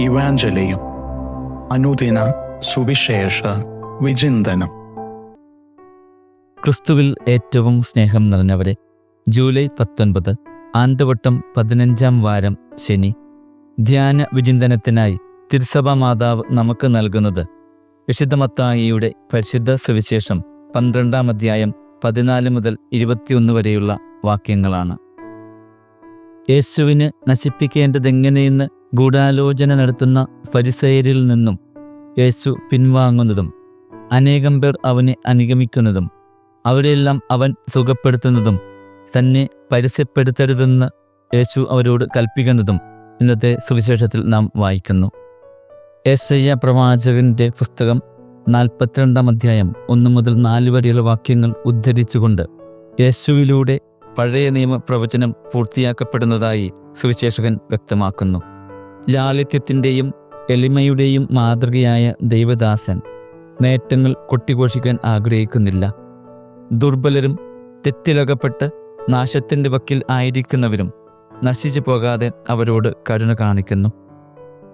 ഇവാഞ്ചലിയും അനുദിന സുവിശേഷ വിചിന്തനം. ക്രിസ്തുവിൽ ഏറ്റവും സ്നേഹം നിറഞ്ഞവരെ ജൂലൈ പത്തൊൻപത് ആണ്ടുവട്ടം പതിനഞ്ചാം വാരം ശനി. ധ്യാന വിചിന്തനത്തിനായി തിരുസഭ മാതാവ് നമുക്ക് നൽകുന്നത് വിശുദ്ധമത്തായിയുടെ പരിശുദ്ധ സുവിശേഷം പന്ത്രണ്ടാം അധ്യായം പതിനാല് മുതൽ ഇരുപത്തിയൊന്ന് വരെയുള്ള വാക്യങ്ങളാണ്. യേശുവിന് നശിപ്പിക്കേണ്ടതെങ്ങനെയെന്ന് ഗൂഢാലോചന നടത്തുന്ന ഫരിസയരിൽ നിന്നും യേശു പിൻവാങ്ങുന്നതും അനേകം പേർ അവനെ അനുഗമിക്കുന്നതും അവരെല്ലാം അവൻ സുഖപ്പെടുത്തുന്നതും തന്നെ പരസ്യപ്പെടുത്തരുതെന്ന് യേശു അവരോട് കൽപ്പിക്കുന്നതും ഇന്നത്തെ സുവിശേഷത്തിൽ നാം വായിക്കുന്നു. യേശയ്യ പ്രവാചകന്റെ പുസ്തകം നാൽപ്പത്തിരണ്ടാം അധ്യായം ഒന്നു മുതൽ നാല് വരെയുള്ള വാക്യങ്ങൾ ഉദ്ധരിച്ചുകൊണ്ട് യേശുവിലൂടെ പഴയ നിയമ പ്രവചനം പൂർത്തിയാക്കപ്പെടുന്നതായി സുവിശേഷകൻ വ്യക്തമാക്കുന്നു. ലാളിത്യത്തിന്റെയും എളിമയുടെയും മാതൃകയായ ദൈവദാസൻ നേട്ടങ്ങൾ കൊട്ടിഘോഷിക്കാൻ ആഗ്രഹിക്കുന്നില്ല. ദുർബലരും തെറ്റിലകപ്പെട്ട് നാശത്തിന്റെ വക്കിൽ ആയിരിക്കുന്നവരും നശിച്ചു പോകാതെ അവരോട് കരുണ കാണിക്കുന്നു.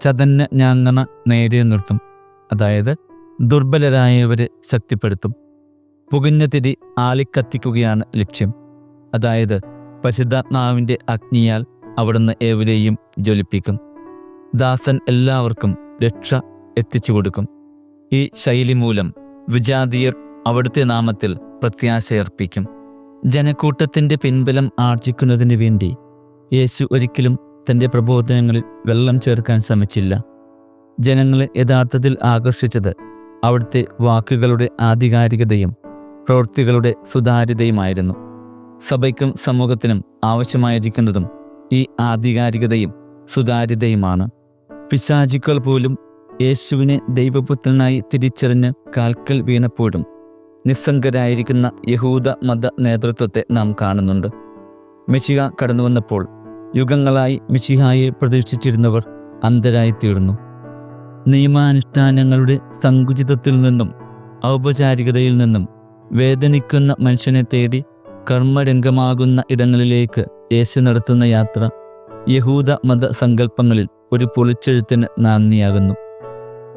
ചതന്ന ഞാങ്ങണ നേരെ നിർത്തും. അതായത് ദുർബലരായവരെ ശക്തിപ്പെടുത്തും. പുകഞ്ഞ തിരി ആളിക്കത്തിക്കുകയാണ് ലക്ഷ്യം. അതായത് പരിശുദ്ധാത്മാവിന്റെ അഗ്നിയാൽ അവിടുന്ന് ഏവരെയും ജ്വലിപ്പിക്കും. ദാസൻ എല്ലാവർക്കും രക്ഷ എത്തിച്ചു കൊടുക്കും. ഈ ശൈലി മൂലം വിജാതീയർ അവിടുത്തെ നാമത്തിൽ പ്രത്യാശയർപ്പിക്കും. ജനക്കൂട്ടത്തിന്റെ പിൻബലം ആർജിക്കുന്നതിന് വേണ്ടി യേശു ഒരിക്കലും തന്റെ പ്രബോധനങ്ങളിൽ വെള്ളം ചേർക്കാൻ ശ്രമിച്ചില്ല. ജനങ്ങളെ യഥാർത്ഥത്തിൽ ആകർഷിച്ചത് അവിടുത്തെ വാക്കുകളുടെ ആധികാരികതയും പ്രവൃത്തികളുടെ സുതാര്യതയുമായിരുന്നു. സഭയ്ക്കും സമൂഹത്തിനും ആവശ്യമായിരിക്കുന്നതും ഈ ആധികാരികതയും സുതാര്യതയുമാണ്. പിശാചുക്കൾ പോലും യേശുവിനെ ദൈവപുത്രനായി തിരിച്ചറിഞ്ഞ് കാൽക്കൽ വീണപ്പോഴും നിസ്സംഗരായിരിക്കുന്ന യഹൂദ മത നേതൃത്വത്തെ നാം കാണുന്നുണ്ട്. മിശിഹ കടന്നു വന്നപ്പോൾ യുഗങ്ങളായി മിശിഹായെ പ്രതീക്ഷിച്ചിരുന്നവർ അന്ധരായി തീർന്നു നിയമാനുഷ്ഠാനങ്ങളുടെ സങ്കുചിതത്തിൽ നിന്നും ഔപചാരികതയിൽ നിന്നും വേദനിക്കുന്ന മനുഷ്യനെ തേടി കർമ്മരംഗമാകുന്ന ഇടങ്ങളിലേക്ക് യേശു നടത്തുന്ന യാത്ര യഹൂദ മത സങ്കല്പങ്ങളിൽ ഒരു പൊളിച്ചെഴുത്തിന് നാന്ദിയാകുന്നു.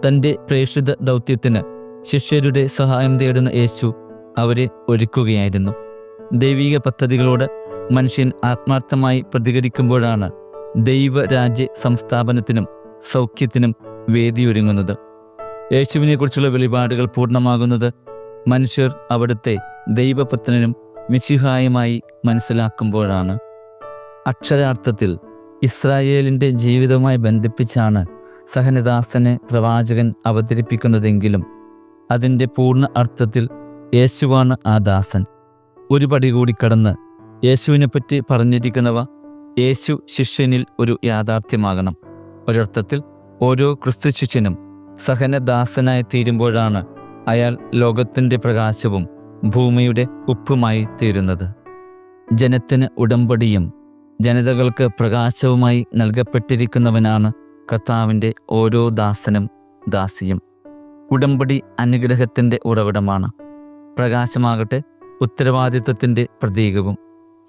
തന്റെ പ്രേക്ഷിത ദൗത്യത്തിന് ശിഷ്യരുടെ സഹായം തേടുന്ന യേശു അവരെ ഒരുക്കുകയായിരുന്നു. ദൈവിക പദ്ധതികളോട് മനുഷ്യൻ ആത്മാർത്ഥമായി പ്രതികരിക്കുമ്പോഴാണ് ദൈവരാജ്യ സംസ്ഥാപനത്തിനും സൗഖ്യത്തിനും വേദിയൊരുങ്ങുന്നത്. യേശുവിനെക്കുറിച്ചുള്ള വെളിപാടുകൾ പൂർണമാകുന്നത് മനുഷ്യർ അവിടുത്തെ ദൈവപത്നനും മിശിഹായുമായി മനസ്സിലാക്കുമ്പോഴാണ്. അക്ഷരാർത്ഥത്തിൽ ഇസ്രായേലിന്റെ ജീവിതവുമായി ബന്ധിപ്പിച്ചാണ് സഹനദാസനെ പ്രവാചകൻ അവതരിപ്പിക്കുന്നതെങ്കിലും അതിന്റെ പൂർണ അർത്ഥത്തിൽ യേശുവാണ് ആ ദാസൻ. ഒരു പടി കൂടി കടന്ന് യേശുവിനെപ്പറ്റി പറഞ്ഞിരിക്കുന്നവ യേശു ശിഷ്യനിൽ ഒരു യാഥാർത്ഥ്യമാകണം. ഒരർത്ഥത്തിൽ ഓരോ ക്രിസ്തു ശിഷ്യനും സഹനദാസനായി തീരുമ്പോഴാണ് അയാൾ ലോകത്തിന്റെ പ്രകാശവും ഭൂമിയുടെ ഉപ്പുമായി തീരുന്നത്. ജനത്തിന് ഉടമ്പടിയും ജനതകൾക്ക് പ്രകാശവുമായി നൽകപ്പെട്ടിരിക്കുന്നവനാണ് കർത്താവിന്റെ ഓരോ ദാസനും ദാസിയും. ഉടമ്പടി അനുഗ്രഹത്തിന്റെ ഉറവിടമാണ്. പ്രകാശമാകട്ടെ ഉത്തരവാദിത്വത്തിന്റെ പ്രതീകവും.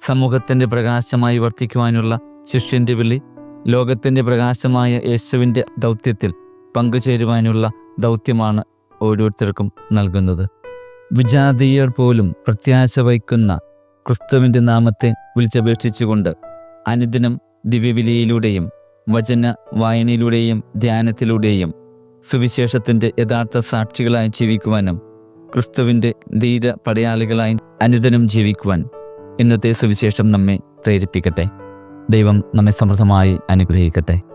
സമൂഹത്തിന്റെ പ്രകാശമായി വർത്തിക്കുവാനുള്ള ശിഷ്യന്റെ വിളി ലോകത്തിന്റെ പ്രകാശമായ യേശുവിന്റെ ദൗത്യത്തിൽ പങ്കുചേരുവാനുള്ള ദൗത്യമാണ് ഓരോരുത്തർക്കും നൽകുന്നത്. വിജാതീയർ പോലും പ്രത്യാശ വയ്ക്കുന്ന ക്രിസ്തുവിന്റെ നാമത്തെ വിളിച്ചപേക്ഷിച്ചുകൊണ്ട് അനുദിനം ദിവ്യവിലയിലൂടെയും വചന വായനയിലൂടെയും ധ്യാനത്തിലൂടെയും സുവിശേഷത്തിന്റെ യഥാർത്ഥ സാക്ഷികളായി ജീവിക്കുവാനും ക്രിസ്തുവിന്റെ ധീര പടയാളികളായി അനുദിനം ജീവിക്കുവാൻ ഇന്നത്തെ സുവിശേഷം നമ്മെ പ്രേരിപ്പിക്കട്ടെ. ദൈവം നമ്മെ സമൃദ്ധമായി അനുഗ്രഹിക്കട്ടെ.